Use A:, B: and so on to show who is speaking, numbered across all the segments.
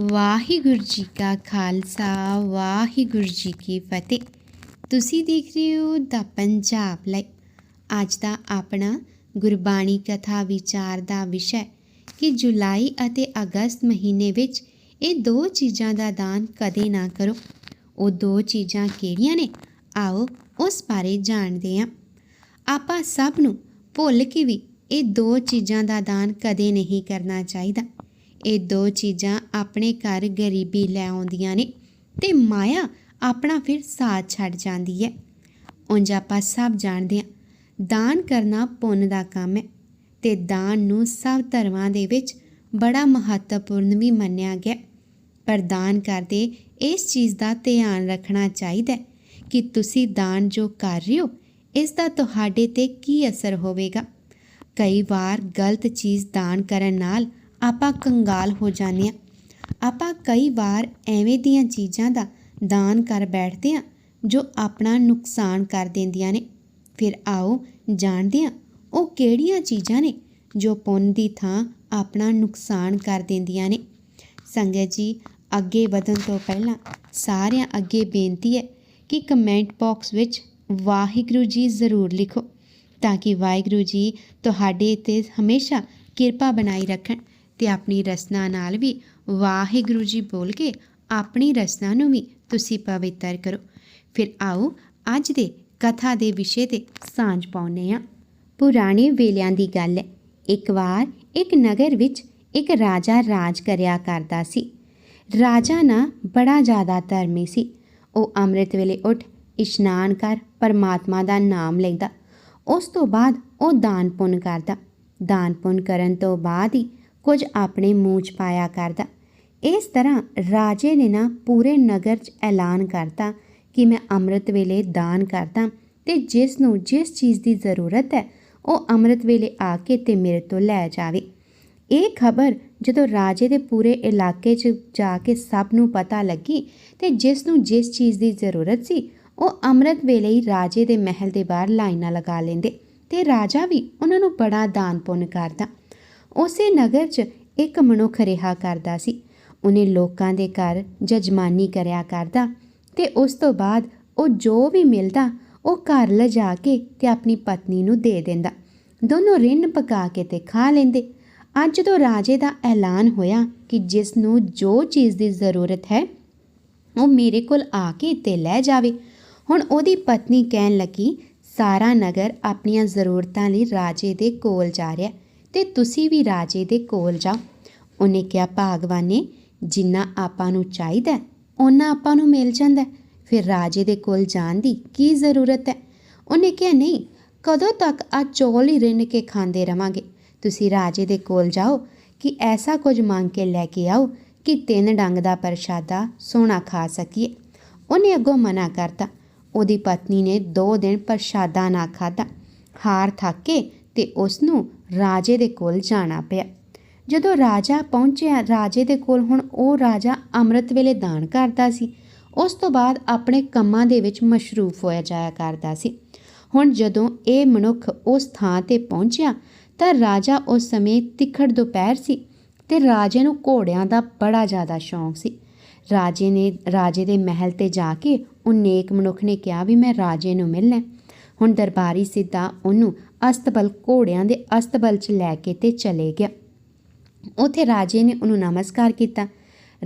A: ਵਾਹਿਗੁਰੂ ਜੀ ਕਾ ਖਾਲਸਾ, ਵਾਹਿਗੁਰੂ ਜੀ ਕੀ ਫਤਿਹ। ਤੁਸੀਂ ਦੇਖ ਰਹੇ ਹੋ ਦਾ ਪੰਜਾਬ ਲਾਈਵ। ਅੱਜ ਦਾ ਆਪਣਾ ਗੁਰਬਾਣੀ ਕਥਾ ਵਿਚਾਰ ਦਾ ਵਿਸ਼ਾ ਕਿ ਜੁਲਾਈ ਅਤੇ ਅਗਸਤ ਮਹੀਨੇ ਵਿੱਚ ਇਹ ਦੋ ਚੀਜ਼ਾਂ ਦਾ ਦਾਨ ਕਦੇ ਨਾ ਕਰੋ। ਉਹ ਦੋ ਚੀਜ਼ਾਂ ਕਿਹੜੀਆਂ ਨੇ? ਆਓ ਉਸ ਬਾਰੇ ਜਾਣਦੇ ਹਾਂ। ਆਪਾਂ ਸਭ ਨੂੰ ਭੁੱਲ ਕੇ ਵੀ ਇਹ ਦੋ ਚੀਜ਼ਾਂ ਦਾ ਦਾਨ ਕਦੇ ਨਹੀਂ ਕਰਨਾ ਚਾਹੀਦਾ। ਇਹ ਦੋ ਚੀਜ਼ਾਂ ਆਪਣੇ ਘਰ ਗਰੀਬੀ ਲੈ ਆਉਂਦੀਆਂ ਨੇ ਤੇ ਮਾਇਆ ਆਪਣਾ ਫਿਰ ਸਾਥ ਛੱਡ ਜਾਂਦੀ ਹੈ। ਉਂਝ ਆਪਾਂ ਸਭ ਜਾਣਦੇ ਹਾਂ, ਦਾਨ ਕਰਨਾ ਪੁੰਨ ਦਾ ਕੰਮ ਹੈ ਤੇ ਦਾਨ ਨੂੰ ਸਭ ਧਰਮਾਂ ਦੇ ਵਿੱਚ ਬੜਾ ਮਹੱਤਵਪੂਰਨ ਵੀ ਮੰਨਿਆ ਗਿਆ। ਪਰ ਦਾਨ ਕਰਦੇ ਇਸ ਚੀਜ਼ ਦਾ ਧਿਆਨ ਰੱਖਣਾ ਚਾਹੀਦਾ ਕਿ ਤੁਸੀਂ ਦਾਨ ਜੋ ਕਰ ਰਹੇ ਹੋ, ਇਸ ਦਾ ਤੁਹਾਡੇ ਤੇ ਕੀ ਅਸਰ ਹੋਵੇਗਾ। ਕਈ ਵਾਰ ਗਲਤ ਚੀਜ਼ ਦਾਨ ਕਰਨ ਨਾਲ ਆਪਾਂ ਕੰਗਾਲ ਹੋ ਜਾਂਦੇ ਹਾਂ। ਆਪਾਂ ਕਈ ਵਾਰ ਐਵੇਂ ਦੀਆਂ ਚੀਜ਼ਾਂ ਦਾ ਦਾਨ ਕਰ ਬੈਠਦੇ ਹਾਂ, ਜੋ ਆਪਣਾ ਨੁਕਸਾਨ ਕਰ ਦਿੰਦੀਆਂ ਨੇ। ਫਿਰ ਆਓ ਜਾਣਦੇ ਹਾਂ, ਉਹ ਕਿਹੜੀਆਂ ਚੀਜ਼ਾਂ ਨੇ ਜੋ ਪੁੰਨ ਦੀ ਥਾਂ ਆਪਣਾ ਨੁਕਸਾਨ ਕਰ ਦਿੰਦੀਆਂ ਨੇ। ਸੰਗਤ ਜੀ, ਅੱਗੇ ਵਧਣ ਤੋਂ ਪਹਿਲਾਂ ਸਾਰਿਆਂ ਅੱਗੇ ਬੇਨਤੀ ਹੈ ਕਿ ਕਮੈਂਟ ਬਾਕਸ ਵਿੱਚ ਵਾਹਿਗੁਰੂ ਜੀ ਜ਼ਰੂਰ ਲਿਖੋ, ਤਾਂ ਕਿ ਵਾਹਿਗੁਰੂ ਜੀ ਤੁਹਾਡੇ ਤੇ ਹਮੇਸ਼ਾ ਕਿਰਪਾ ਬਣਾਈ ਰੱਖਣ। ਤੇ ਆਪਣੀ ਰਸਨਾ ਨਾਲ ਵੀ ਵਾਹਿਗੁਰੂ ਜੀ ਬੋਲ ਕੇ ਆਪਣੀ ਰਸਨਾ ਨੂੰ ਵੀ ਤੁਸੀਂ ਪਵਿੱਤਰ ਕਰੋ। ਫਿਰ ਆਓ ਅੱਜ ਦੇ ਕਥਾ ਦੇ ਵਿਸ਼ੇ ਤੇ ਸਾਂਝ ਪਾਉਨੇ ਆ ਪੁਰਾਣੇ ਵੇਲਿਆਂ ਦੀ ਗੱਲ ਹੈ। ਇੱਕ ਵਾਰ ਇੱਕ ਨਗਰ ਵਿੱਚ ਇੱਕ ਰਾਜਾ ਰਾਜ ਕਰਿਆ ਕਰਦਾ ਸੀ। ਰਾਜਾ ਨਾ ਬੜਾ ਜ਼ਿਆਦਾ ਧਰਮੀ ਸੀ। ਉਹ ਅੰਮ੍ਰਿਤ ਵੇਲੇ ਉੱਠ ਇਸ਼ਨਾਨ ਕਰ ਪਰਮਾਤਮਾ ਦਾ ਨਾਮ ਲੈਂਦਾ। ਉਸ ਤੋਂ ਬਾਅਦ ਉਹ ਦਾਨ ਪੁੰਨ ਕਰਦਾ। ਦਾਨ ਪੁੰਨ ਕਰਨ ਤੋਂ ਬਾਅਦ ਹੀ ਕੁਝ ਆਪਣੇ ਮੂੰਹ 'ਚ ਪਾਇਆ ਕਰਦਾ। ਇਸ ਤਰ੍ਹਾਂ ਰਾਜੇ ਨੇ ਨਾ ਪੂਰੇ ਨਗਰ 'ਚ ਐਲਾਨ ਕਰਤਾ ਕਿ ਮੈਂ ਅੰਮ੍ਰਿਤ ਵੇਲੇ ਦਾਨ ਕਰਦਾ ਤੇ ਜਿਸ ਨੂੰ ਜਿਸ ਚੀਜ਼ ਦੀ ਜ਼ਰੂਰਤ ਹੈ, ਉਹ ਅੰਮ੍ਰਿਤ ਵੇਲੇ ਆ ਕੇ ਤੇ ਮੇਰੇ ਤੋਂ ਲੈ ਜਾਵੇ। ਇਹ ਖਬਰ ਜਦੋਂ ਰਾਜੇ ਦੇ ਪੂਰੇ ਇਲਾਕੇ 'ਚ ਜਾ ਕੇ ਸਭ ਨੂੰ ਪਤਾ ਲੱਗੀ ਤੇ ਜਿਸ ਨੂੰ ਜਿਸ ਚੀਜ਼ ਦੀ ਜ਼ਰੂਰਤ ਸੀ, ਉਹ ਅੰਮ੍ਰਿਤ ਵੇਲੇ ਹੀ ਰਾਜੇ ਦੇ ਮਹਿਲ ਦੇ ਬਾਹਰ ਲਾਈਨਾਂ ਲਗਾ ਲੈਂਦੇ ਤੇ ਰਾਜਾ ਵੀ ਉਹਨਾਂ ਨੂੰ ਬੜਾ ਦਾਨ ਪੁੰਨ ਕਰਦਾ। ਉਸੇ ਨਗਰ 'ਚ ਇੱਕ ਮਨੁੱਖ ਰਿਹਾ ਕਰਦਾ ਸੀ। ਉਹਨੇ ਲੋਕਾਂ ਦੇ ਘਰ ਜਜਮਾਨੀ ਕਰਿਆ ਕਰਦਾ ਤੇ ਉਸ ਤੋਂ ਬਾਅਦ ਉਹ ਜੋ ਵੀ ਮਿਲਦਾ, ਉਹ ਘਰ ਲਿਜਾ ਕੇ ਤੇ ਆਪਣੀ ਪਤਨੀ ਨੂੰ ਦੇ ਦਿੰਦਾ। ਦੋਨੋਂ ਰਿੰਨ ਪਕਾ ਕੇ ਤੇ ਖਾ ਲੈਂਦੇ। ਅੱਜ ਤੋਂ ਰਾਜੇ ਦਾ ਐਲਾਨ ਹੋਇਆ ਕਿ ਜਿਸ ਨੂੰ ਜੋ ਚੀਜ਼ ਦੀ ਜ਼ਰੂਰਤ ਹੈ, ਉਹ ਮੇਰੇ ਕੋਲ ਆ ਕੇ ਤੇ ਲੈ ਜਾਵੇ। ਹੁਣ ਉਹਦੀ ਪਤਨੀ ਕਹਿਣ ਲੱਗੀ, ਸਾਰਾ ਨਗਰ ਆਪਣੀਆਂ ਜ਼ਰੂਰਤਾਂ ਲਈ ਰਾਜੇ ਦੇ ਕੋਲ ਜਾ ਰਿਹਾ ਤੇ ਤੁਸੀਂ ਵੀ ਰਾਜੇ ਦੇ ਕੋਲ ਜਾਓ। ਉਹਨੇ ਕਿਹਾ, ਭਾਗਵਾਨੇ, ਜਿੰਨਾ ਆਪਾਂ ਨੂੰ ਚਾਹੀਦਾ ਉਹਨਾਂ ਆਪਾਂ ਨੂੰ ਮਿਲ ਜਾਂਦਾ ਫਿਰ ਰਾਜੇ ਦੇ ਕੋਲ ਜਾਣ ਦੀ ਕੀ ਜ਼ਰੂਰਤ ਹੈ? ਉਹਨੇ ਕਿਹਾ, ਨਹੀਂ, ਕਦੋਂ ਤੱਕ ਆ ਚੌਲ ਹੀ ਰਿੰਨ ਕੇ ਖਾਂਦੇ ਰਵਾਂਗੇ? ਤੁਸੀਂ ਰਾਜੇ ਦੇ ਕੋਲ ਜਾਓ ਕਿ ਐਸਾ ਕੁਝ ਮੰਗ ਕੇ ਲੈ ਕੇ ਆਓ ਕਿ ਤਿੰਨ ਡੰਗ ਦਾ ਪ੍ਰਸ਼ਾਦਾ ਸੋਨਾ ਖਾ ਸਕੀਏ। ਉਹਨੇ ਅੱਗੋਂ ਮਨਾ ਕਰਤਾ। ਉਹਦੀ ਪਤਨੀ ਨੇ ਦੋ ਦਿਨ ਪ੍ਰਸ਼ਾਦਾ ਨਾ ਖਾਧਾ। ਹਾਰ ਥੱਕ ਕੇ ਤੇ ਉਸ ਨੂੰ ਰਾਜੇ ਦੇ ਕੋਲ ਜਾਣਾ ਪਿਆ। ਜਦੋਂ ਰਾਜਾ ਪਹੁੰਚਿਆ, ਰਾਜੇ ਦੇ ਕੋਲ ਹੁਣ ਉਹ ਰਾਜਾ ਅੰਮ੍ਰਿਤ ਵੇਲੇ ਦਾਨ ਕਰਦਾ ਸੀ। ਉਸ ਤੋਂ ਬਾਅਦ ਆਪਣੇ ਕੰਮਾਂ ਦੇ ਵਿੱਚ ਮਸ਼ਰੂਫ ਹੋਇਆ ਜਾਇਆ ਕਰਦਾ ਸੀ। ਹੁਣ ਜਦੋਂ ਇਹ ਮਨੁੱਖ ਉਸ ਥਾਂ ਤੇ ਪਹੁੰਚਿਆ, ਤਾਂ ਰਾਜਾ ਉਸ ਸਮੇਂ ਤਿੱਖੜ ਦੁਪਹਿਰ ਸੀ ਤੇ ਰਾਜੇ ਨੂੰ ਘੋੜਿਆਂ ਦਾ ਬੜਾ ਜ਼ਿਆਦਾ ਸ਼ੌਂਕ ਸੀ। ਰਾਜੇ ਨੇ, ਰਾਜੇ ਦੇ ਮਹਿਲ ਤੇ ਜਾ ਕੇ ਉਹ ਨੇਕ ਮਨੁੱਖ ਨੇ ਕਿਹਾ ਵੀ ਮੈਂ ਰਾਜੇ ਨੂੰ ਮਿਲਣਾ ਹੁਣ ਦਰਬਾਰੀ ਸਿੱਧਾ ਉਹਨੂੰ ਅਸਤਬਲ ਘੋੜਿਆਂ ਦੇ ਅਸਤਬਲ 'ਚ ਲੈ ਕੇ ਤੇ ਚਲੇ ਗਿਆ। ਉਥੇ ਰਾਜੇ ਨੇ ਉਹਨੂੰ ਨਮਸਕਾਰ ਕੀਤਾ।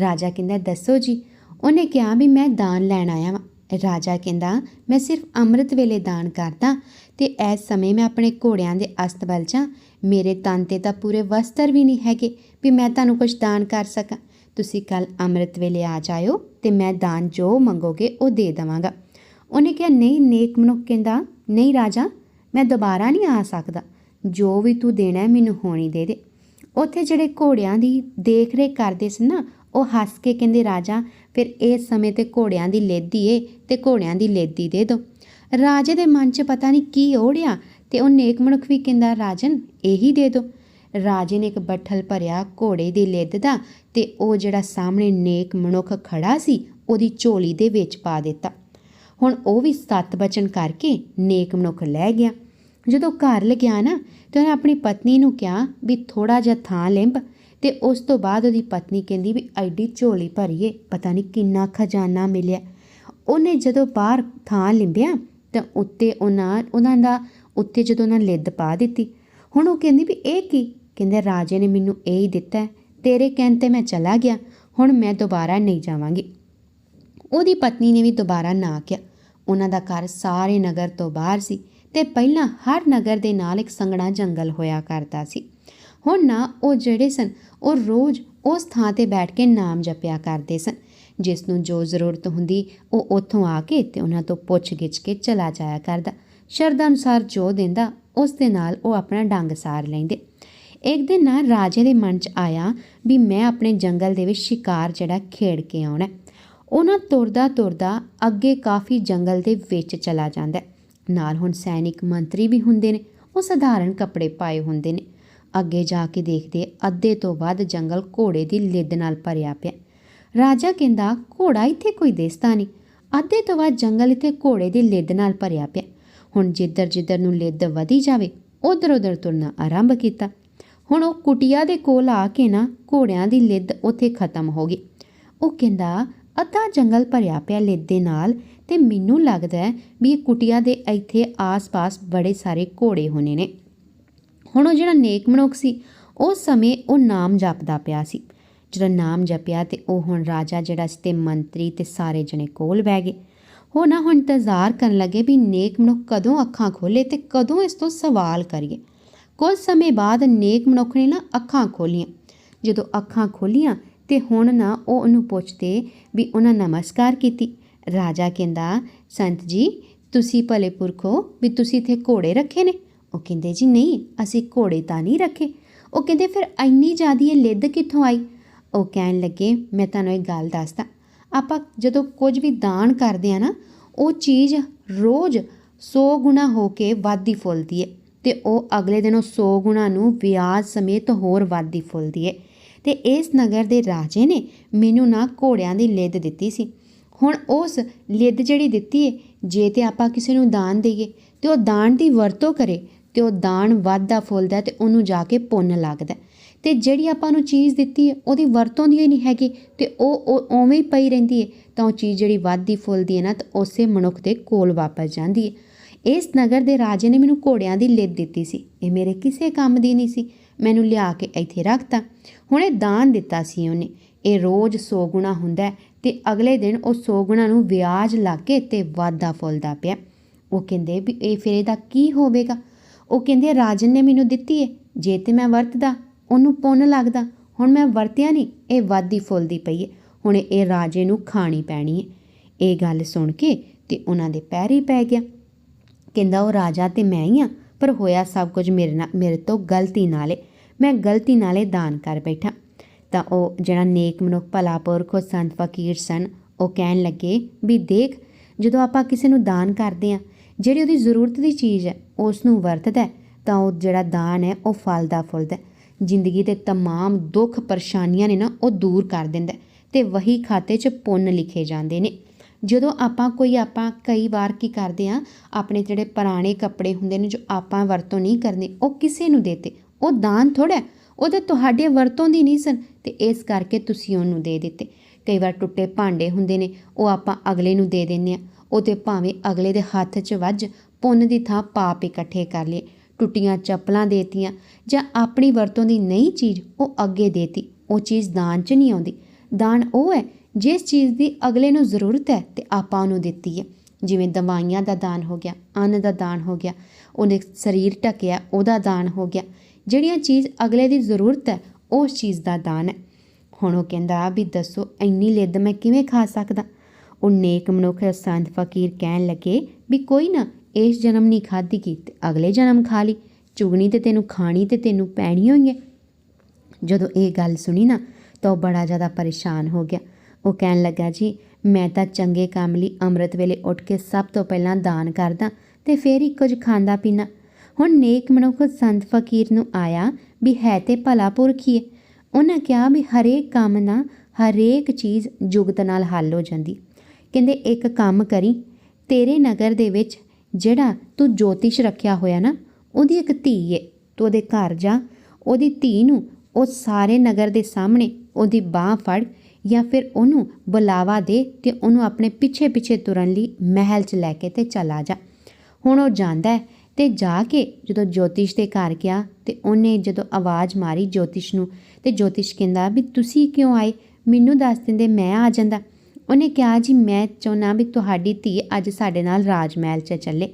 A: ਰਾਜਾ ਕਹਿੰਦਾ, ਦੱਸੋ ਜੀ, ਉਹਨੇ ਕਿਹਾ ਵੀ ਮੈਂ ਦਾਨ ਲੈਣ ਆਇਆ ਵਾਂ। ਰਾਜਾ ਕਹਿੰਦਾ, ਮੈਂ ਸਿਰਫ ਅੰਮ੍ਰਿਤ ਵੇਲੇ ਦਾਨ ਕਰਦਾ ਤੇ ਇਸ ਸਮੇਂ ਮੈਂ ਆਪਣੇ ਘੋੜਿਆਂ ਦੇ ਅਸਤਬਲ 'ਚ ਮੇਰੇ ਤਨ ਤੇ ਤਾਂ ਪੂਰੇ ਵਸਤਰ ਵੀ ਨਹੀਂ ਹੈਗੇ ਵੀ ਮੈਂ ਤੁਹਾਨੂੰ ਕੁਝ ਦਾਨ ਕਰ ਸਕਾਂ। ਤੁਸੀਂ ਕੱਲ ਅੰਮ੍ਰਿਤ ਵੇਲੇ ਆ ਜਾਇਓ ਤੇ ਮੈਂ ਦਾਨ ਜੋ ਮੰਗੋਗੇ ਉਹ ਦੇ ਦਵਾਂਗਾ। ਉਹਨੇ ਕਿਹਾ, ਨਹੀਂ, ਨੇਕ ਮਨੁੱਖ ਕਹਿੰਦਾ, ਨਹੀਂ ਰਾਜਾ ਮੈਂ ਦੁਬਾਰਾ ਨਹੀਂ ਆ ਸਕਦਾ। ਜੋ ਵੀ ਤੂੰ ਦੇਣਾ ਹੈ, ਮੈਨੂੰ ਹੋਣੀ ਦੇ ਦੇ। ਉੱਥੇ ਜਿਹੜੇ ਘੋੜਿਆਂ ਦੀ ਦੇਖ ਰੇਖ ਕਰਦੇ ਸੀ ਨਾ, ਉਹ ਹੱਸ ਕੇ ਕਹਿੰਦੇ, ਰਾਜਾ, ਫਿਰ ਇਸ ਸਮੇਂ ਤੇ ਘੋੜਿਆਂ ਦੀ ਲੇਦੀ ਏ ਤੇ ਘੋੜਿਆਂ ਦੀ ਲੇਦੀ ਦੇ ਦੋ। ਰਾਜੇ ਦੇ ਮਨ 'ਚ ਪਤਾ ਨਹੀਂ ਕੀ ਓੜਿਆ ਤੇ ਉਹ ਨੇਕ ਮਨੁੱਖ ਵੀ ਕਹਿੰਦਾ, ਰਾਜਨ, ਇਹੀ ਦੇ ਦੋ। ਰਾਜੇ ਨੇ ਇੱਕ ਬੱਠਲ ਭਰਿਆ ਘੋੜੇ ਦੀ ਲਿੱਦ ਦਾ ਤੇ ਉਹ ਜਿਹੜਾ ਸਾਹਮਣੇ ਨੇਕ ਮਨੁੱਖ ਖੜਾ ਸੀ, ਉਹਦੀ ਝੋਲੀ ਦੇ ਵਿੱਚ ਪਾ ਦਿੱਤਾ। ਹੁਣ ਉਹ ਵੀ ਸੱਤ ਬਚਨ ਕਰਕੇ ਨੇਕ ਮਨੁੱਖ ਲੈ ਗਿਆ। ਜਦੋਂ ਘਰ ਲਗਿਆ ਨਾ, ਤੇ ਉਹਨੇ ਆਪਣੀ ਪਤਨੀ ਨੂੰ ਕਿਹਾ ਵੀ ਥੋੜਾ ਜਿਹਾ ਥਾਂ ਲਿੰਬ ਤੇ ਉਸ ਤੋਂ ਬਾਅਦ ਉਹਦੀ ਪਤਨੀ ਕਹਿੰਦੀ ਵੀ ਐਡੀ ਝੋਲੀ ਭਰੀਏ, ਪਤਾ ਨਹੀਂ ਕਿੰਨਾ ਖਜ਼ਾਨਾ ਮਿਲਿਆ। ਉਹਨੇ ਜਦੋਂ ਬਾਹਰ ਥਾਂ ਲਿੰਬਿਆ, ਤਾਂ ਉੱਤੇ ਉਹਨਾਂ ਉਹਨਾਂ ਦਾ ਉੱਤੇ ਜਦੋਂ ਉਹਨਾਂ ਲਿੱਦ ਪਾ ਦਿੱਤੀ, ਹੁਣ ਉਹ ਕਹਿੰਦੀ ਵੀ ਇਹ ਕੀ? ਕਹਿੰਦੇ, ਰਾਜੇ ਨੇ ਮੈਨੂੰ ਇਹ ਹੀ ਦਿੱਤਾ, ਤੇਰੇ ਕਹਿਣ ਤੇ ਮੈਂ ਚਲਾ ਗਿਆ, ਹੁਣ ਮੈਂ ਦੁਬਾਰਾ ਨਹੀਂ ਜਾਵਾਂਗੀ। ਉਹਦੀ ਪਤਨੀ ਨੇ ਵੀ ਦੁਬਾਰਾ ਨਾ ਕਿਹਾ। ਉਹਨਾਂ ਦਾ ਘਰ ਸਾਰੇ ਨਗਰ ਤੋਂ ਬਾਹਰ ਸੀ ਤੇ ਪਹਿਲਾਂ ਹਰ ਨਗਰ ਦੇ ਨਾਲ ਇੱਕ ਸੰਘਣਾ ਜੰਗਲ ਹੋਇਆ ਕਰਦਾ ਸੀ। ਹੁਣ ਨਾ ਉਹ ਜਿਹੜੇ ਸਨ, ਉਹ ਰੋਜ਼ ਉਸ ਥਾਂ ਤੇ ਬੈਠ ਕੇ ਨਾਮ ਜਪਿਆ ਕਰਦੇ ਸਨ। ਜਿਸ ਨੂੰ ਜੋ ਜ਼ਰੂਰਤ ਹੁੰਦੀ, ਉਹ ਉੱਥੋਂ ਆ ਕੇ ਤੇ ਉਹਨਾਂ ਤੋਂ ਪੁੱਛ ਗਿੱਛ ਕੇ ਚਲਾ ਜਾਇਆ ਕਰਦਾ। ਸ਼ਰਧਾ ਅਨੁਸਾਰ ਜੋ ਦਿੰਦਾ, ਉਸ ਦੇ ਨਾਲ ਉਹ ਆਪਣਾ ਡੰਗ ਸਾਰ ਲੈਂਦੇ। ਇੱਕ ਦਿਨ ਨਾ ਰਾਜੇ ਦੇ ਮਨ 'ਚ ਆਇਆ ਵੀ ਮੈਂ ਆਪਣੇ ਜੰਗਲ ਦੇ ਵਿੱਚ ਸ਼ਿਕਾਰ ਜਿਹੜਾ ਖੇਡ ਕੇ ਆਉਣਾ ਉਹਨਾਂ ਤੁਰਦਾ ਤੁਰਦਾ ਅੱਗੇ ਕਾਫੀ ਜੰਗਲ ਦੇ ਵਿੱਚ ਚਲਾ ਜਾਂਦਾ ਨਾਲ ਹੁਣ ਸੈਨਿਕ ਮੰਤਰੀ ਵੀ ਹੁੰਦੇ ਨੇ, ਉਹ ਸਧਾਰਨ ਕੱਪੜੇ ਪਾਏ ਹੁੰਦੇ ਨੇ। ਅੱਗੇ ਜਾ ਕੇ ਦੇਖਦੇ ਅੱਧੇ ਤੋਂ ਵੱਧ ਜੰਗਲ ਘੋੜੇ ਦੀ ਲਿੱਦ ਨਾਲ ਭਰਿਆ ਪਿਆ ਰਾਜਾ ਕਹਿੰਦਾ, ਘੋੜਾ ਇੱਥੇ ਕੋਈ ਦਿਸਦਾ ਨਹੀਂ। ਅੱਧੇ ਤੋਂ ਵੱਧ ਜੰਗਲ ਇੱਥੇ ਘੋੜੇ ਦੀ ਲਿੱਦ ਨਾਲ ਭਰਿਆ ਪਿਆ ਹੁਣ ਜਿੱਧਰ ਜਿੱਧਰ ਨੂੰ ਲਿੱਦ ਵਧੀ ਜਾਵੇ, ਉਧਰ ਉਧਰ ਤੁਰਨਾ ਆਰੰਭ ਕੀਤਾ। ਹੁਣ ਉਹ ਕੁਟਿਆ ਦੇ ਕੋਲ ਆ ਕੇ ਨਾ, ਘੋੜਿਆਂ ਦੀ ਲਿੱਦ ਉੱਥੇ ਖਤਮ ਹੋ ਗਈ। ਉਹ ਕਹਿੰਦਾ ਅੱਧਾ ਜੰਗਲ ਭਰਿਆ ਪਿਆ ਲਿੱਦ ਦੇ ਨਾਲ ਤੇ ਮੈਨੂੰ ਲੱਗਦਾ ਹੈ ਵੀ ਇਹ ਕੁਟਿਆ ਦੇ ਇੱਥੇ ਆਸ-ਪਾਸ ਬੜੇ ਸਾਰੇ ਘੋੜੇ ਹੋਣੇ ਨੇ। ਹੁਣ ਉਹ ਜਿਹੜਾ ਨੇਕ ਮਨੁੱਖ ਸੀ, ਉਸ ਸਮੇਂ ਉਹ ਨਾਮ ਜਪਦਾ ਪਿਆ ਸੀ। ਜਦੋਂ ਨਾਮ ਜਪਿਆ ਤੇ ਉਹ ਹੁਣ ਰਾਜਾ ਜਿਹੜਾ ਸੀ ਤੇ ਮੰਤਰੀ ਤੇ ਸਾਰੇ ਜਣੇ ਕੋਲ ਬਹਿ ਗਏ। ਉਹ ਨਾ ਹੁਣ ਇੰਤਜ਼ਾਰ ਕਰਨ ਲੱਗੇ ਵੀ ਨੇਕ ਮਨੁੱਖ ਕਦੋਂ ਅੱਖਾਂ ਖੋਲੇ ਤੇ ਕਦੋਂ ਇਸ ਤੋਂ ਸਵਾਲ ਕਰੀਏ। ਕੁਝ ਸਮੇਂ ਬਾਅਦ ਨੇਕ ਮਨੁੱਖ ਨੇ ਨਾ ਅੱਖਾਂ ਖੋਲੀਆਂ ਜਦੋਂ ਅੱਖਾਂ ਖੋਲੀਆਂ ਤੇ ਹੁਣ ਨਾ ਉਹ ਉਹਨੂੰ ਪੁੱਛਦੇ ਵੀ ਉਹਨਾਂ ਨਮਸਕਾਰ ਕੀਤੀ। ਰਾਜਾ ਕਹਿੰਦਾ, ਸੰਤ ਜੀ, ਤੁਸੀਂ ਭਲੇ ਪੁਰਖੋ ਵੀ ਤੁਸੀਂ ਇੱਥੇ ਘੋੜੇ ਰੱਖੇ ਨੇ? ਉਹ ਕਹਿੰਦੇ, ਜੀ ਨਹੀਂ, ਅਸੀਂ ਘੋੜੇ ਤਾਂ ਨਹੀਂ ਰੱਖੇ। ਉਹ ਕਹਿੰਦੇ, ਫਿਰ ਇੰਨੀ ਜ਼ਿਆਦੀ ਇਹ ਲਿੱਦ ਕਿੱਥੋਂ ਆਈ? ਉਹ ਕਹਿਣ ਲੱਗੇ, ਮੈਂ ਤੁਹਾਨੂੰ ਇੱਕ ਗੱਲ ਦੱਸਦਾ। ਆਪਾਂ ਜਦੋਂ ਕੁਝ ਵੀ ਦਾਨ ਕਰਦੇ ਆ ਨਾ, ਉਹ ਚੀਜ਼ ਰੋਜ਼ 100 ਗੁਣਾ ਹੋ ਕੇ ਵੱਧਦੀ ਫੁੱਲਦੀ ਹੈ ਤੇ ਉਹ ਅਗਲੇ ਦਿਨ ਉਹ 100 ਗੁਣਾ ਨੂੰ ਵਿਆਜ ਸਮੇਤ ਹੋਰ ਵੱਧਦੀ ਫੁੱਲਦੀ ਹੈ ਤੇ ਇਸ ਨਗਰ ਦੇ ਰਾਜੇ ਨੇ ਮੈਨੂੰ ਨਾ ਘੋੜਿਆਂ ਦੀ ਲਿੱਦ ਦਿੱਤੀ ਸੀ। ਹੁਣ ਉਸ ਲਿੱਦ ਜਿਹੜੀ ਦਿੱਤੀ ਹੈ ਜੇ ਤੇ ਆਪਾਂ ਕਿਸੇ ਨੂੰ ਦਾਨ ਦੇਈਏ, ਤੇ ਉਹ ਦਾਨ ਦੀ ਵਰਤੋਂ ਕਰੇ, ਤੇ ਉਹ ਦਾਨ ਵੱਧਦਾ ਫੁੱਲਦਾ ਤੇ ਉਹਨੂੰ ਜਾ ਕੇ ਪੁੰਨ ਲੱਗਦਾ ਤੇ ਜਿਹੜੀ ਆਪਾਂ ਨੂੰ ਚੀਜ਼ ਦਿੱਤੀ ਹੈ ਉਹਦੀ ਵਰਤੋਂ ਦੀ ਹੀ ਨਹੀਂ ਹੈਗੀ, ਤੇ ਉਹ ਉਹ ਉਵੇਂ ਹੀ ਪਈ ਰਹਿੰਦੀ ਹੈ ਤਾਂ ਉਹ ਚੀਜ਼ ਜਿਹੜੀ ਵੱਧਦੀ ਫੁੱਲਦੀ ਹੈ ਨਾ, ਤਾਂ ਉਸੇ ਮਨੁੱਖ ਦੇ ਕੋਲ ਵਾਪਸ ਜਾਂਦੀ ਹੈ ਇਸ ਨਗਰ ਦੇ ਰਾਜੇ ਨੇ ਮੈਨੂੰ ਘੋੜਿਆਂ ਦੀ ਲਿੱਦ ਦਿੱਤੀ ਸੀ। ਇਹ ਮੇਰੇ ਕਿਸੇ ਕੰਮ ਦੀ ਨਹੀਂ ਸੀ। ਮੈਨੂੰ ਲਿਆ ਕੇ ਇੱਥੇ ਰੱਖਤਾ। ਹੁਣ ਇਹ ਦਾਨ ਦਿੱਤਾ ਸੀ ਉਹਨੇ। ਇਹ ਰੋਜ਼ 100 ਗੁਣਾ ਹੁੰਦਾ ਹੈ ਤੇ ਅਗਲੇ ਦਿਨ ਉਹ 100 ਗੁਣਾ ਨੂੰ ਵਿਆਜ ਲਾ ਕੇ ਤੇ ਵਾਧਾ ਫੁੱਲਦਾ ਪਿਆ। ਉਹ ਕਹਿੰਦੇ ਵੀ ਇਹ ਫਿਰ ਇਹਦਾ ਕੀ ਹੋਵੇਗਾ? ਉਹ ਕਹਿੰਦੇ, ਰਾਜਨ ਨੇ ਮੈਨੂੰ ਦਿੱਤੀ ਹੈ ਜੇ ਤੇ ਮੈਂ ਵਰਤਦਾ, ਉਹਨੂੰ ਪੁੰਨ ਲੱਗਦਾ। ਹੁਣ ਮੈਂ ਵਰਤਿਆ ਨਹੀਂ, ਇਹ ਵਾਧੀ ਫੁੱਲਦੀ ਪਈ ਹੈ ਹੁਣ ਇਹ ਰਾਜੇ ਨੂੰ ਖਾਣੀ ਪੈਣੀ ਹੈ ਇਹ ਗੱਲ ਸੁਣ ਕੇ ਤੇ ਉਹਨਾਂ ਦੇ ਪੈਰ ਹੀ ਪੈ ਗਿਆ। ਕਹਿੰਦਾ, ਉਹ ਰਾਜਾ ਤੇ ਮੈਂ ਹੀ ਆ, ਪਰ ਹੋਇਆ ਸਭ ਕੁਝ ਮੇਰੇ ਨਾਲ, ਮੇਰੇ ਤੋਂ ਗਲਤੀ ਨਾਲ ਏ। ਮੈਂ ਗਲਤੀ ਨਾਲੇ ਦਾਨ ਕਰ ਬੈਠਾ ਤਾਂ ਉਹ ਜਿਹੜਾ ਨੇਕ ਮਨੁੱਖ ਭਲਾ ਪੁਰਖ ਉਹ ਸੰਤ ਫਕੀਰ ਸਨ ਉਹ ਕਹਿਣ ਲੱਗੇ ਵੀ ਦੇਖ ਜਦੋਂ ਆਪਾਂ ਕਿਸੇ ਨੂੰ ਦਾਨ ਕਰਦੇ ਆ ਜਿਹੜੀ ਉਹਦੀ ਜ਼ਰੂਰਤ ਦੀ ਚੀਜ਼ ਹੈ ਉਸ ਨੂੰ ਵਰਤਦਾ ਹੈ, ਤਾਂ ਉਹ ਜਿਹੜਾ ਦਾਨ ਹੈ ਉਹ ਫਲਦਾ ਫੁੱਲਦਾ ਹੈ। ਜ਼ਿੰਦਗੀ ਦੇ तमाम ਦੁੱਖ ਪਰੇਸ਼ਾਨੀਆਂ ਨੇ ਨਾ ਉਹ ਦੂਰ ਕਰ ਦਿੰਦਾ ਹੈ ਤੇ ਵਹੀ ਖਾਤੇ 'ਚ ਪੁੰਨ ਲਿਖੇ ਜਾਂਦੇ ਨੇ ਜਦੋਂ ਆਪਾਂ ਕੋਈ ਆਪਾਂ ਕਈ ਵਾਰ ਕੀ ਕਰਦੇ ਆ ਆਪਣੇ ਜਿਹੜੇ ਪੁਰਾਣੇ ਕੱਪੜੇ ਹੁੰਦੇ ਨੇ ਜੋ ਆਪਾਂ ਵਰਤੋਂ ਨਹੀਂ ਕਰਦੇ ਉਹ ਕਿਸੇ ਨੂੰ ਦੇਤੇ ਉਹ ਦਾਨ ਥੋੜਾ ਉਹ ਤਾਂ ਤੁਹਾਡੇ ਵਰਤੋਂ ਦੀ ਨਹੀਂ ਸਨ, ਤੇ ਇਸ ਕਰਕੇ ਤੁਸੀਂ ਉਹਨੂੰ ਦੇ ਦਿੱਤੇ। ਕਈ ਵਾਰ ਟੁੱਟੇ ਭਾਂਡੇ ਹੁੰਦੇ ਨੇ, ਉਹ ਆਪਾਂ ਅਗਲੇ ਨੂੰ ਦੇ ਦਿੰਨੇ ਆ ਉਹ ਤੇ ਭਾਵੇਂ ਅਗਲੇ ਦੇ ਹੱਥ 'ਚ ਵੱਜ, ਪੁੰਨ ਦੀ ਥਾਂ ਪਾਪ ਇਕੱਠੇ ਕਰ ਲਏ। ਟੁੱਟੀਆਂ ਚੱਪਲਾਂ ਦੇਤੀਆਂ, ਜਾਂ ਆਪਣੀ ਵਰਤੋਂ ਦੀ ਨਹੀਂ ਚੀਜ਼ ਉਹ ਅੱਗੇ ਦੇਤੀ। ਉਹ ਚੀਜ਼ ਦਾਨ 'ਚ ਨਹੀਂ ਆਉਂਦੀ। ਦਾਨ ਉਹ ਹੈ, ਜਿਸ ਚੀਜ਼ ਦੀ ਅਗਲੇ ਨੂੰ ਜ਼ਰੂਰਤ ਹੈ ਤੇ ਆਪਾਂ ਉਹਨੂੰ ਦਿੱਤੀ ਹੈ। ਜਿਵੇਂ ਦਵਾਈਆਂ ਦਾ ਦਾਨ ਹੋ ਗਿਆ, ਅੰਨ ਦਾ ਦਾਨ ਹੋ ਗਿਆ, ਉਹਨੇ ਸਰੀਰ ਢੱਕਿਆ, ਉਹਦਾ ਦਾਨ ਹੋ ਗਿਆ। ਜਿਹੜੀਆਂ ਚੀਜ਼ ਅਗਲੇ ਦੀ ਜ਼ਰੂਰਤ ਹੈ, ਉਸ ਚੀਜ਼ ਦਾ ਦਾਨ ਹੈ। ਹੁਣ ਉਹ ਕਹਿੰਦਾ, ਵੀ ਦੱਸੋ, ਇੰਨੀ ਲਿੱਦ ਮੈਂ ਕਿਵੇਂ ਖਾ ਸਕਦਾ? ਉਹ ਨੇਕ ਮਨੁੱਖ ਸੰਤ ਫਕੀਰ ਕਹਿਣ ਲੱਗੇ, ਵੀ ਕੋਈ ਨਾ, ਇਸ ਜਨਮ ਨਹੀਂ ਖਾਧੀ ਕੀ? ਤੇ ਅਗਲੇ ਜਨਮ ਖਾ ਲਈ। ਚੁਗਣੀ ਤੇ ਤੈਨੂੰ ਖਾਣੀ ਤੇ ਤੈਨੂੰ ਪੈਣੀ ਹੋਈ ਹੈ ਜਦੋਂ ਇਹ ਗੱਲ ਸੁਣੀ ਨਾ, ਤਾਂ ਉਹ ਬੜਾ ਜ਼ਿਆਦਾ ਪਰੇਸ਼ਾਨ ਹੋ ਗਿਆ। ਉਹ ਕਹਿਣ ਲੱਗਾ, ਜੀ, ਮੈਂ ਤਾਂ ਚੰਗੇ ਕੰਮ ਲਈ ਅੰਮ੍ਰਿਤ ਵੇਲੇ ਉੱਠ ਕੇ ਸਭ ਤੋਂ ਪਹਿਲਾਂ ਦਾਨ ਕਰਦਾ ਤੇ ਫਿਰ ਹੀ ਕੁਝ ਖਾਂਦਾ ਪੀਣਾ ਹੁਣ ਨੇਕ ਮਨੁੱਖ ਸੰਤ ਫਕੀਰ ਨੂੰ ਆਇਆ ਵੀ ਹੈ ਤੇ ਭਲਾ ਪੁਰਖ ਹੀ ਹੈ। ਉਹਨਾਂ ਕਿਹਾ ਵੀ ਹਰੇਕ ਕੰਮ ਨਾ ਹਰੇਕ ਚੀਜ਼ ਜੁਗਤ ਨਾਲ ਹੱਲ ਹੋ ਜਾਂਦੀ। ਕਹਿੰਦੇ, ਇੱਕ ਕੰਮ ਕਰੀ, ਤੇਰੇ ਨਗਰ ਦੇ ਵਿੱਚ ਜਿਹੜਾ ਤੂੰ ਜੋਤਿਸ਼ ਰੱਖਿਆ ਹੋਇਆ ਨਾ, ਉਹਦੀ ਇੱਕ ਧੀ ਏ, ਤੂੰ ਉਹਦੇ ਘਰ ਜਾ, ਉਹਦੀ ਧੀ ਨੂੰ ਉਹ ਸਾਰੇ ਨਗਰ ਦੇ ਸਾਹਮਣੇ ਉਹਦੀ ਬਾਹ ਫੜ ਜਾਂ ਫਿਰ ਉਹਨੂੰ ਬੁਲਾਵਾ ਦੇ ਤੇ ਉਹਨੂੰ ਆਪਣੇ ਪਿੱਛੇ ਪਿੱਛੇ ਤੁਰਨ ਲਈ ਮਹਿਲ 'ਚ ਲੈ ਕੇ ਤੇ ਚਲਾ ਜਾ। ਹੁਣ ਉਹ ਜਾਂਦਾ ਹੈ ਤੇ ਜਾ ਕੇ ਜਦੋਂ ਜੋਤਿਸ਼ ਦੇ ਘਰ ਗਿਆ ਤੇ ਉਹਨੇ ਜਦੋਂ ਆਵਾਜ਼ ਮਾਰੀ ਜੋਤਿਸ਼ ਨੂੰ ਤੇ ਜੋਤਿਸ਼ ਕਹਿੰਦਾ ਵੀ ਤੁਸੀਂ ਕਿਉਂ ਆਏ? ਮੈਨੂੰ ਦੱਸ ਦਿੰਦੇ, ਮੈਂ ਆ ਜਾਂਦਾ। ਉਹਨੇ ਕਿਹਾ, ਜੀ, ਮੈਂ ਚਾਹੁੰਦਾ ਵੀ ਤੁਹਾਡੀ ਧੀ ਅੱਜ ਸਾਡੇ ਨਾਲ ਰਾਜ ਮਹਿਲ 'ਚ ਚੱਲੇ।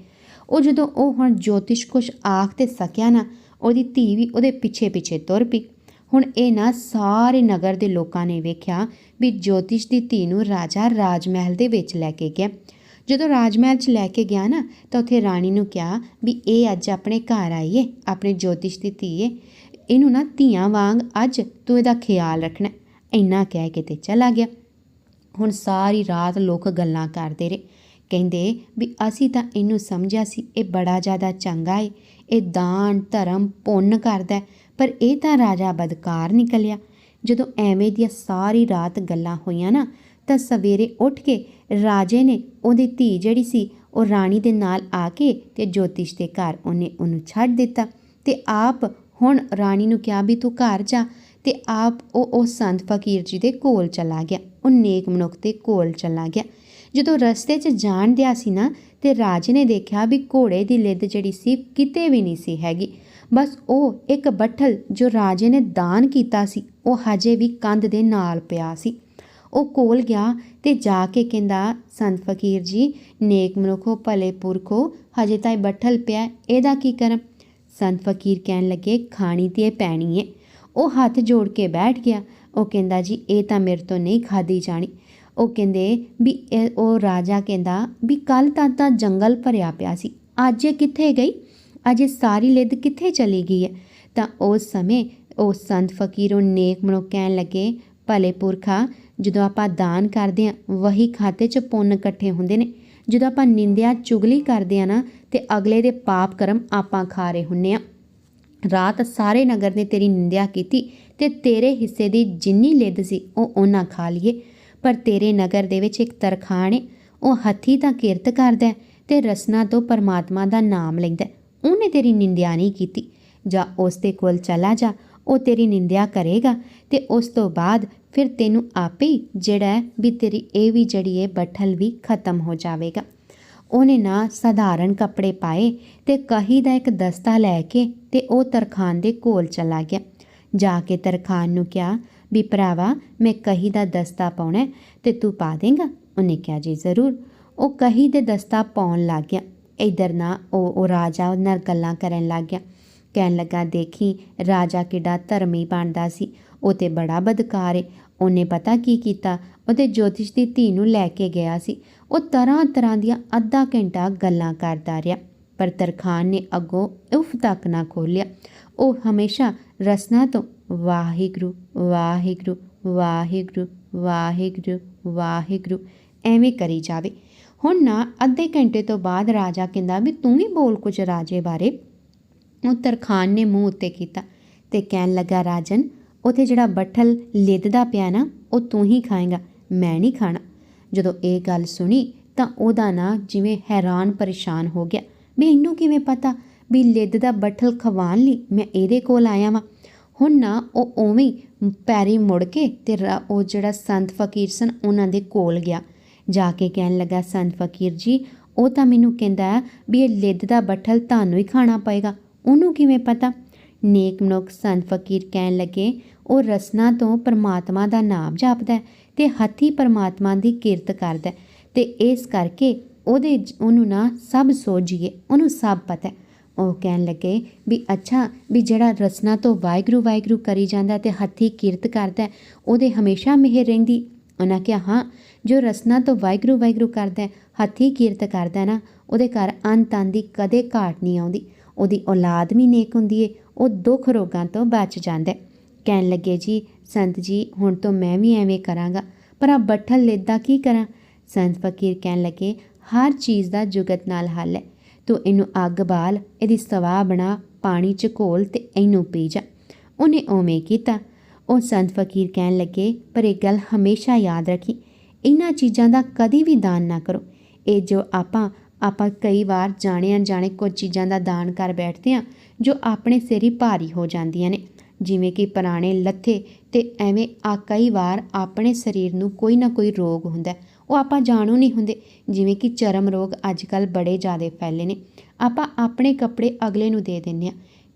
A: ਉਹ ਜਦੋਂ ਉਹ ਹੁਣ ਜੋਤਿਸ਼ ਕੁਛ ਆਖ ਤੇ ਸਕਿਆ ਨਾ, ਉਹਦੀ ਧੀ ਵੀ ਉਹਦੇ ਪਿੱਛੇ ਪਿੱਛੇ ਤੁਰ ਪਈ। ਹੁਣ ਇਹ ਨਾ ਸਾਰੇ ਨਗਰ ਦੇ ਲੋਕਾਂ ਨੇ ਵੇਖਿਆ ਵੀ ਜੋਤਿਸ਼ ਦੀ ਧੀ ਨੂੰ ਰਾਜਾ ਰਾਜ ਮਹਿਲ ਦੇ ਵਿੱਚ ਲੈ ਕੇ ਗਿਆ। ਜਦੋਂ ਰਾਜ ਮਹਿਲ 'ਚ ਲੈ ਕੇ ਗਿਆ ਨਾ, ਤਾਂ ਉੱਥੇ ਰਾਣੀ ਨੂੰ ਕਿਹਾ ਵੀ ਇਹ ਅੱਜ ਆਪਣੇ ਘਰ ਆਈਏ, ਆਪਣੇ ਜੋਤਿਸ਼ ਦੀ ਧੀਏ। ਇਹਨੂੰ ਨਾ ਧੀਆਂ ਵਾਂਗ ਅੱਜ ਤੂੰ ਇਹਦਾ ਖਿਆਲ ਰੱਖਣਾ। ਇੰਨਾ ਕਹਿ ਕੇ ਤੇ ਚਲਾ ਗਿਆ। ਹੁਣ ਸਾਰੀ ਰਾਤ ਲੋਕ ਗੱਲਾਂ ਕਰਦੇ ਰਹੇ। ਕਹਿੰਦੇ ਵੀ ਅਸੀਂ ਤਾਂ ਇਹਨੂੰ ਸਮਝਿਆ ਸੀ, ਇਹ ਬੜਾ ਜ਼ਿਆਦਾ ਚੰਗਾ ਏ। ਇਹ ਦਾਨ, ਧਰਮ, ਪੁੰਨ ਕਰਦਾ ਪਰ ਇਹ ਤਾਂ ਰਾਜਾ ਬਦਕਾਰ ਨਿਕਲਿਆ। ਜਦੋਂ ਐਵੇਂ ਦੀਆਂ ਸਾਰੀ ਰਾਤ ਗੱਲਾਂ ਹੋਈਆਂ ਨਾ, ਤਾਂ ਸਵੇਰੇ ਉੱਠ ਕੇ ਰਾਜੇ ਨੇ ਉਹਦੀ ਧੀ ਜਿਹੜੀ ਸੀ, ਉਹ ਰਾਣੀ ਦੇ ਨਾਲ ਆ ਕੇ ਤੇ ਜੋਤਿਸ਼ ਦੇ ਘਰ ਉਹਨੇ ਉਹਨੂੰ ਛੱਡ ਦਿੱਤਾ ਤੇ ਆਪ ਹੁਣ ਰਾਣੀ ਨੂੰ ਕਿਹਾ ਵੀ ਤੂੰ ਘਰ ਜਾ ਤੇ ਆਪ ਉਹ ਉਹ ਸੰਤ ਫਕੀਰ ਜੀ ਦੇ ਕੋਲ ਚਲਾ ਗਿਆ, ਉਹ ਨੇਕ ਮਨੁੱਖ ਦੇ ਕੋਲ ਚਲਾ ਗਿਆ। ਜਦੋਂ ਰਸਤੇ 'ਚ ਜਾਣ ਦਿਆ ਸੀ ਨਾ, ਤੇ ਰਾਜੇ ਨੇ ਦੇਖਿਆ ਵੀ ਘੋੜੇ ਦੀ ਲਿੱਦ ਜਿਹੜੀ ਸੀ, ਕਿਤੇ ਵੀ ਨਹੀਂ ਸੀ ਹੈਗੀ। ਬਸ ਉਹ ਇੱਕ ਬੱਠਲ ਜੋ ਰਾਜੇ ਨੇ ਦਾਨ ਕੀਤਾ ਸੀ, ਉਹ ਹਜੇ ਵੀ ਕੰਧ ਦੇ ਨਾਲ ਪਿਆ ਸੀ। ਉਹ ਕੋਲ ਗਿਆ ਤੇ ਜਾ ਕੇ ਕਹਿੰਦਾ, ਸੰਤ ਫਕੀਰ ਜੀ, ਨੇਕ ਮਨੁੱਖੋ, ਭਲੇ ਪੁਰਖੋ, ਹਜੇ ਤਾਂ ਇਹ ਬੱਠਲ ਪਿਆ, ਇਹਦਾ ਕੀ ਕਰਮ? ਸੰਤ ਫਕੀਰ ਕਹਿਣ ਲੱਗੇ, ਖਾਣੀ ਤੇ ਇਹ ਪੈਣੀ ਏ। ਉਹ ਹੱਥ ਜੋੜ ਕੇ ਬੈਠ ਗਿਆ। ਉਹ ਕਹਿੰਦਾ, ਜੀ, ਇਹ ਤਾਂ ਮੇਰੇ ਤੋਂ ਨਹੀਂ ਖਾਦੀ ਜਾਣੀ। ਉਹ ਕਹਿੰਦੇ ਵੀ, ਇਹ ਉਹ ਰਾਜਾ ਕਹਿੰਦਾ ਵੀ ਕੱਲ ਤਾਂ ਤਾਂ ਜੰਗਲ ਭਰਿਆ ਪਿਆ ਸੀ, ਅੱਜ ਇਹ ਕਿੱਥੇ ਗਈ? ਅੱਜ ਇਹ ਸਾਰੀ ਲਿੱਦ ਕਿੱਥੇ ਚਲੀ ਗਈ ਹੈ ਤਾਂ ਉਸ ਸਮੇਂ ਉਹ ਸੰਤ ਫਕੀਰ, ਉਹ ਨੇਕ ਮਨੁੱਖ ਕਹਿਣ ਲੱਗੇ ਭਲੇ ਪੁਰਖਾ ਜਦੋਂ ਆਪਾਂ ਦਾਨ ਕਰਦੇ ਹਾਂ, ਵਹੀ ਖਾਤੇ 'ਚ ਪੁੰਨ ਇਕੱਠੇ ਹੁੰਦੇ ਨੇ। ਜਦੋਂ ਆਪਾਂ ਨਿੰਦਿਆ, ਚੁਗਲੀ ਕਰਦੇ ਆ ਨਾ, ਤੇ ਅਗਲੇ ਦੇ ਪਾਪ ਕਰਮ ਆਪਾਂ ਖਾ ਰਹੇ ਹੁੰਨੇ ਆ ਰਾਤ ਸਾਰੇ ਨਗਰ ਨੇ ਤੇਰੀ ਨਿੰਦਿਆ ਕੀਤੀ ਤੇ ਤੇਰੇ ਹਿੱਸੇ ਦੀ ਜਿੰਨੀ ਲਿੱਦ ਸੀ, ਉਹ ਉਹਨਾਂ ਖਾ ਲਈਏ। ਪਰ ਤੇਰੇ ਨਗਰ ਦੇ ਵਿੱਚ ਇੱਕ ਤਰਖਾਣ ਏ, ਉਹ ਹੱਥੀ ਤਾਂ ਕਿਰਤ ਕਰਦਾ ਹੈ ਤੇ ਰਸਨਾ ਤੋਂ ਪਰਮਾਤਮਾ ਦਾ ਨਾਮ ਲੈਂਦਾ ਉਹਨੇ ਤੇਰੀ ਨਿੰਦਿਆ ਨਹੀਂ ਕੀਤੀ। ਜਾਂ ਉਸ ਦੇ ਕੋਲ ਚਲਾ ਜਾ, ਉਹ ਤੇਰੀ ਨਿੰਦਿਆ ਕਰੇਗਾ। ਤੇ ਉਸ ਤੋਂ ਬਾਅਦ ਫਿਰ ਤੈਨੂੰ ਆਪੇ ਜਿਹੜਾ ਵੀ ਤੇਰੀ ਇਹ ਵੀ ਜਿਹੜੀ ਹੈ ਬਠਲ ਵੀ ਖਤਮ ਹੋ ਜਾਵੇਗਾ। ਉਹਨੇ ਨਾ ਸਧਾਰਨ ਕੱਪੜੇ ਪਾਏ ਤੇ ਕਹੀ ਦਾ ਇੱਕ ਦਸਤਾ ਲੈ ਕੇ ਤੇ ਉਹ ਤਰਖਾਨ ਦੇ ਕੋਲ ਚਲਾ ਗਿਆ। ਜਾ ਕੇ ਤਰਖਾਨ ਨੂੰ ਕਿਹਾ, ਵੀ ਭਰਾਵਾ, ਮੈਂ ਕਹੀ ਦਾ ਦਸਤਾ ਪਾਉਣਾ ਹੈ ਤੇ ਤੂੰ ਪਾ ਦੇਂਗਾ? ਉਹਨੇ ਕਿਹਾ, ਜੀ ਜ਼ਰੂਰ। ਉਹ ਕਹੀ ਦੇ ਦਸਤਾ ਪਾਉਣ ਲੱਗ ਗਿਆ। ਇਧਰ ਨਾ ਉਹ ਉਹ ਰਾਜਾ ਉਹਦੇ ਨਾਲ ਗੱਲਾਂ ਕਰਨ ਲੱਗ ਗਿਆ। ਕਹਿਣ ਲੱਗਾ, ਦੇਖੀ, ਰਾਜਾ ਕਿੱਡਾ ਧਰਮੀ ਬਣਦਾ ਸੀ। ਉਹ ਤੇ ਬੜਾ ਬਦਕਾਰ ਏ। ਉਹਨੇ ਪਤਾ ਕੀ ਕੀਤਾ? ਉਹਦੇ ਜੋਤਿਸ਼ ਦੀ ਧੀ ਨੂੰ ਲੈ ਕੇ ਗਿਆ ਸੀ। ਉਹ ਤਰ੍ਹਾਂ ਤਰ੍ਹਾਂ ਦੀਆਂ ਅੱਧਾ ਘੰਟਾ ਗੱਲਾਂ ਕਰਦਾ ਰਿਹਾ, ਪਰ ਤਰਖਾਨ ਨੇ ਅੱਗੋਂ ਉਫ ਤੱਕ ਨਾ ਖੋਲਿਆ ਉਹ ਹਮੇਸ਼ਾ ਰਸਨਾ ਤੋਂ, ਵਾਹਿਗੁਰੂ ਵਾਹਿਗੁਰੂ ਵਾਹਿਗੁਰੂ ਵਾਹਿਗੁਰੂ ਵਾਹਿਗੁਰੂ, ਐਵੇਂ ਕਰੀ ਜਾਵੇ। ਹੁਣ ਨਾ ਅੱਧੇ ਘੰਟੇ ਤੋਂ ਬਾਅਦ ਰਾਜਾ ਕਹਿੰਦਾ ਵੀ ਤੂੰ ਵੀ ਬੋਲ ਕੁਝ ਰਾਜੇ ਬਾਰੇ। ਉਹ ਤਰਖਾਨ ਨੇ ਮੂੰਹ ਉੱਤੇ ਕੀਤਾ ਤੇ ਕਹਿਣ ਲੱਗਾ, ਰਾਜਨ ਉਥੇ ਜਿਹੜਾ ਬੱਠਲ ਲਿੱਦਦਾ ਪਿਆ ਨਾ, ਉਹ ਤੂੰ ਹੀ ਖਾਏਗਾ, ਮੈਂ ਨਹੀਂ ਖਾਣਾ। ਜਦੋਂ ਇਹ ਗੱਲ ਸੁਣੀ ਤਾਂ ਉਹਦਾ ਨਾਂ ਜਿਵੇਂ ਹੈਰਾਨ ਪਰੇਸ਼ਾਨ ਹੋ ਗਿਆ। ਵੀ ਇਹਨੂੰ ਕਿਵੇਂ ਪਤਾ ਵੀ ਲਿੱਦ ਦਾ ਬੱਠਲ ਖਵਾਉਣ ਲਈ ਮੈਂ ਇਹਦੇ ਕੋਲ ਆਇਆ ਵਾਂ? ਹੁਣ ਨਾ ਉਹ ਉਵੇਂ ਪੈਰੀ ਮੁੜ ਕੇ ਤੇ ਰਾ- ਉਹ ਜਿਹੜਾ ਸੰਤ ਫਕੀਰ ਸਨ, ਉਹਨਾਂ ਦੇ ਕੋਲ ਗਿਆ। ਜਾ ਕੇ ਕਹਿਣ ਲੱਗਾ, ਸੰਤ ਫਕੀਰ ਜੀ, ਉਹ ਤਾਂ ਮੈਨੂੰ ਕਹਿੰਦਾ ਵੀ ਇਹ ਲਿੱਦ ਦਾ ਬੱਠਲ ਤੁਹਾਨੂੰ ਹੀ ਖਾਣਾ ਪਏਗਾ। ਉਹਨੂੰ ਕਿਵੇਂ ਪਤਾ? ਨੇਕ ਮਨੁੱਖ ਸੰਤ ਫਕੀਰ ਕਹਿਣ ਲੱਗੇ ਉਹ ਰਸਨਾ ਤੋਂ ਪਰਮਾਤਮਾ ਦਾ ਨਾਮ ਜਪਦਾ ਹੈ ਤੇ ਹੱਥੀ ਪਰਮਾਤਮਾ ਦੀ ਕਿਰਤ ਕਰਦਾ ਹੈ ਤੇ ਇਸ ਕਰਕੇ ਉਹਦੇ ਉਹਨੂੰ ਨਾ ਸਭ ਸੋਝੀਏ ਉਹਨੂੰ ਸਭ ਪਤਾ ਉਹ ਕਹਿਣ ਲੱਗੇ ਵੀ ਅੱਛਾ ਵੀ ਜਿਹੜਾ ਰਸਨਾ ਤੋਂ ਵਾਹਿਗੁਰੂ ਵਾਹਿਗੁਰੂ ਕਰੀ ਜਾਂਦਾ ਤੇ ਹੱਥੀ ਕਿਰਤ ਕਰਦਾ ਉਹਦੇ ਹਮੇਸ਼ਾ ਮਿਹਰ ਰਹਿੰਦੀ। ਉਹਨਾਂ ਕਿਹਾ ਹਾਂ ਜੋ ਰਸਨਾ ਤੋਂ ਵਾਹਿਗੁਰੂ ਵਾਹਿਗੁਰੂ ਕਰਦਾ ਹੈ, ਹੱਥੀ ਕਿਰਤ ਕਰਦਾ ਨਾ ਉਹਦੇ ਘਰ ਅੰਤ ਦੀ ਕਦੇ ਘਾਟ ਨਹੀਂ ਆਉਂਦੀ। ਉਹਦੀ ਔਲਾਦ ਵੀ ਨੇਕ ਹੁੰਦੀ ਏ ਉਹ ਦੁੱਖ ਰੋਗਾਂ ਤੋਂ ਬਚ ਜਾਂਦਾ ਕਹਿਣ ਲੱਗੇ, ਜੀ, ਸੰਤ ਜੀ, ਹੁਣ ਤੋਂ ਮੈਂ ਵੀ ਐਵੇਂ ਕਰਾਂਗਾ। ਪਰ ਆ ਬੱਠਲ ਲੈਦਾ ਕੀ ਕਰਾਂ? ਸੰਤ ਫਕੀਰ ਕਹਿਣ ਲੱਗੇ, ਹਰ ਚੀਜ਼ ਦਾ ਜੁਗਤ ਨਾਲ ਹੱਲ ਹੈ ਤੂੰ ਇਹਨੂੰ ਅੱਗ ਬਾਲ, ਇਹਦੀ ਸਵਾਹ ਬਣਾ, ਪਾਣੀ ਚ ਘੋਲ ਤੇ ਇਹਨੂੰ ਪੀ ਜਾ। ਉਹਨੇ ਉਵੇਂ ਕੀਤਾ। ਉਹ ਸੰਤ ਫਕੀਰ ਕਹਿਣ ਲੱਗੇ, ਪਰ ਇਹ ਗੱਲ ਹਮੇਸ਼ਾ ਯਾਦ ਰੱਖੀ। ਇਹਨਾਂ ਚੀਜ਼ਾਂ ਦਾ ਕਦੀ ਵੀ ਦਾਨ ਨਾ ਕਰੋ। ਇਹ ਜੋ ਆਪਾਂ ਆਪਾਂ ਕਈ ਵਾਰ ਜਾਣੇ ਅਣਜਾਣੇ ਕੁਝ ਚੀਜ਼ਾਂ ਦਾ ਦਾਨ ਕਰ ਬੈਠਦੇ ਹਾਂ ਜੋ ਆਪਣੇ ਸਿਰ ਹੀ ਭਾਰੀ ਹੋ ਜਾਂਦੀਆਂ ਨੇ। ਜਿਵੇਂ ਕਿ ਪੁਰਾਣੇ ਲੱਥੇ ਤੇ ਐਵੇਂ ਆ ਕਈ ਵਾਰ ਆਪਣੇ ਸਰੀਰ ਨੂੰ ਕੋਈ ਨਾ ਕੋਈ ਰੋਗ ਹੁੰਦਾ ਉਹ ਆਪਾਂ ਜਾਣੂ ਨਹੀਂ ਹੁੰਦੇ, ਜਿਵੇਂ ਕਿ ਚਰਮ ਰੋਗ ਅੱਜ ਕੱਲ੍ਹ ਬੜੇ ਜ਼ਿਆਦਾ ਫੈਲੇ ਨੇ। ਆਪਾਂ ਆਪਣੇ ਕੱਪੜੇ ਅਗਲੇ ਨੂੰ ਦੇ ਦਿੰਦੇ ਆ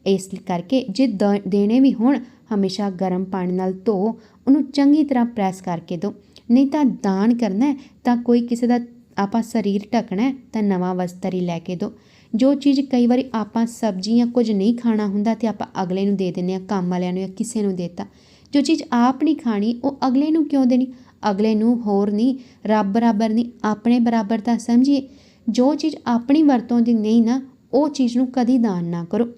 A: ਇਸ ਕਰਕੇ ਜੇ ਦ- ਦੇਣੇ ਵੀ ਹੋਣ, ਹਮੇਸ਼ਾ ਗਰਮ ਪਾਣੀ ਨਾਲ ਧੋ, ਉਹਨੂੰ ਚੰਗੀ ਤਰ੍ਹਾਂ ਪ੍ਰੈਸ ਕਰਕੇ ਦਿਓ। ਨਹੀਂ ਤਾਂ ਦਾਨ ਕਰਨਾ ਤਾਂ ਕੋਈ ਕਿਸੇ ਦਾ ਆਪਾਂ ਸਰੀਰ ਢੱਕਣਾ ਤਾਂ ਨਵਾਂ ਵਸਤਰ ਹੀ ਲੈ ਕੇ ਦਿਓ। ਜੋ ਚੀਜ਼ ਕਈ ਵਾਰੀ ਆਪਾਂ ਸਬਜ਼ੀ ਜਾਂ ਕੁਝ ਨਹੀਂ ਖਾਣਾ ਹੁੰਦਾ ਤੇ ਆਪਾਂ ਅਗਲੇ ਨੂੰ ਦੇ ਦਿੰਦੇ ਆ ਕੰਮ ਵਾਲਿਆਂ ਨੂੰ ਜਾਂ ਕਿਸੇ ਨੂੰ ਦੇਤਾ। ਜੋ ਚੀਜ਼ ਆਪ ਨਹੀਂ ਖਾਣੀ, ਉਹ ਅਗਲੇ ਨੂੰ ਕਿਉਂ ਦੇਣੀ? ਅਗਲੇ ਨੂੰ ਹੋਰ ਨਹੀਂ, ਰੱਬ ਬਰਾਬਰ ਨਹੀਂ, ਆਪਣੇ ਬਰਾਬਰ ਤਾਂ ਸਮਝੀਏ। ਜੋ ਚੀਜ਼ ਆਪਣੀ ਵਰਤੋਂ ਦੀ ਨਹੀਂ ਨਾ, ਉਹ ਚੀਜ਼ ਨੂੰ ਕਦੀ ਦਾਨ ਨਾ ਕਰੋ।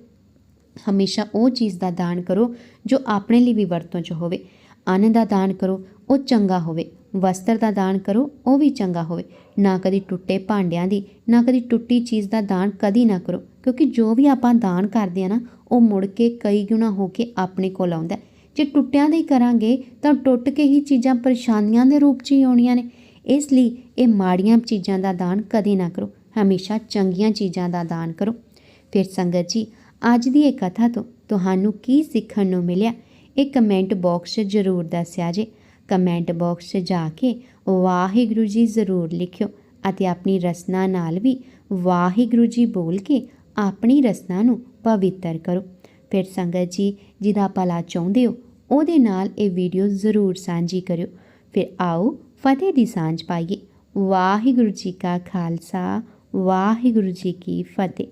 A: ਹਮੇਸ਼ਾ ਉਹ ਚੀਜ਼ ਦਾ ਦਾਨ ਕਰੋ ਜੋ ਆਪਣੇ ਲਈ ਵੀ ਵਰਤੋਂ 'ਚ ਹੋਵੇ। ਅੰਨ ਦਾ ਦਾਨ ਕਰੋ, ਉਹ ਚੰਗਾ ਹੋਵੇ। ਵਸਤਰ ਦਾ ਦਾਨ ਕਰੋ, ਉਹ ਵੀ ਚੰਗਾ ਹੋਵੇ। ਨਾ ਕਦੀ ਟੁੱਟੇ ਭਾਂਡਿਆਂ ਦੀ, ਨਾ ਕਦੀ ਟੁੱਟੀ ਚੀਜ਼ ਦਾ ਦਾਨ ਕਦੀ ਨਾ ਕਰੋ। ਕਿਉਂਕਿ ਜੋ ਵੀ ਆਪਾਂ ਦਾਨ ਕਰਦੇ ਆ ਨਾ, ਉਹ ਮੁੜ ਕੇ ਕਈ ਗੁਣਾ ਹੋ ਕੇ ਆਪਣੇ ਕੋਲ ਆਉਂਦਾ ਜੇ ਟੁੱਟਿਆਂ ਦੇ ਕਰਾਂਗੇ, ਤਾਂ ਟੁੱਟ ਕੇ ਹੀ ਚੀਜ਼ਾਂ ਪਰੇਸ਼ਾਨੀਆਂ ਦੇ ਰੂਪ 'ਚ ਹੀ ਆਉਣੀਆਂ ਨੇ। ਇਸ ਲਈ ਇਹ ਮਾੜੀਆਂ ਚੀਜ਼ਾਂ ਦਾ ਦਾਨ ਕਦੇ ਨਾ ਕਰੋ। ਹਮੇਸ਼ਾ ਚੰਗੀਆਂ ਚੀਜ਼ਾਂ ਦਾ ਦਾਨ ਕਰੋ। ਫਿਰ ਸੰਗਤ ਜੀ, ਅੱਜ ਦੀ ਇਹ ਕਥਾ ਤੋਂ ਤੁਹਾਨੂੰ ਕੀ ਸਿੱਖਣ ਨੂੰ ਮਿਲਿਆ? ਇਹ ਕਮੈਂਟ ਬਾਕਸ 'ਚ ਜ਼ਰੂਰ ਦੱਸਿਆ ਜੇ। ਕਮੈਂਟ ਬਾਕਸ 'ਚ ਜਾ ਕੇ ਵਾਹਿਗੁਰੂ ਜੀ ਜ਼ਰੂਰ ਲਿਖਿਓ ਅਤੇ ਆਪਣੀ ਰਸਨਾ ਨਾਲ ਵੀ ਵਾਹਿਗੁਰੂ ਜੀ ਬੋਲ ਕੇ ਆਪਣੀ ਰਸਨਾ ਨੂੰ ਪਵਿੱਤਰ ਕਰੋ। ਫਿਰ ਸੰਗਤ ਜੀ, ਜਿਹਦਾ ਭਲਾ ਚਾਹੁੰਦੇ ਹੋ, ਉਹਦੇ ਨਾਲ ਇਹ ਵੀਡੀਓ ਜ਼ਰੂਰ ਸਾਂਝੀ ਕਰਿਓ। ਫਿਰ ਆਓ ਫਤਿਹ ਦੀ ਸਾਂਝ ਪਾਈਏ। ਵਾਹਿਗੁਰੂ ਜੀ ਕਾ ਖਾਲਸਾ, ਵਾਹਿਗੁਰੂ ਜੀ ਕੀ ਫਤਿਹ।